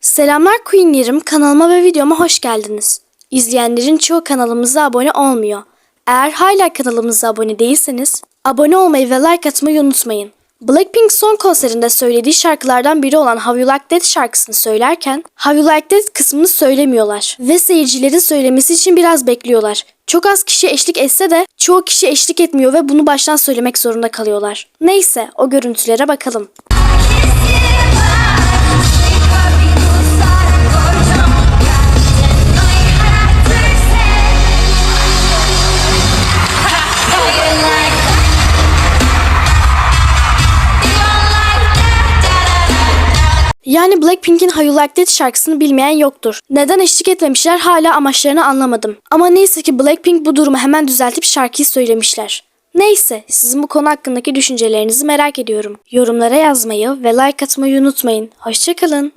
Selamlar Queen'lerim. Kanalıma ve videoma hoş geldiniz. İzleyenlerin çoğu kanalımıza abone olmuyor. Eğer hala kanalımıza abone değilseniz abone olmayı ve like atmayı unutmayın. Blackpink son konserinde söylediği şarkılardan biri olan How You Like That şarkısını söylerken How You Like That kısmını söylemiyorlar ve seyircilerin söylemesi için biraz bekliyorlar. Çok az kişi eşlik etse de çoğu kişi eşlik etmiyor ve bunu baştan söylemek zorunda kalıyorlar. Neyse o görüntülere bakalım. Yani Blackpink'in How You Like That şarkısını bilmeyen yoktur. Neden eşlik etmemişler hala amaçlarını anlamadım. Ama neyse ki Blackpink bu durumu hemen düzeltip şarkıyı söylemişler. Neyse, sizin bu konu hakkındaki düşüncelerinizi merak ediyorum. Yorumlara yazmayı ve like atmayı unutmayın. Hoşçakalın.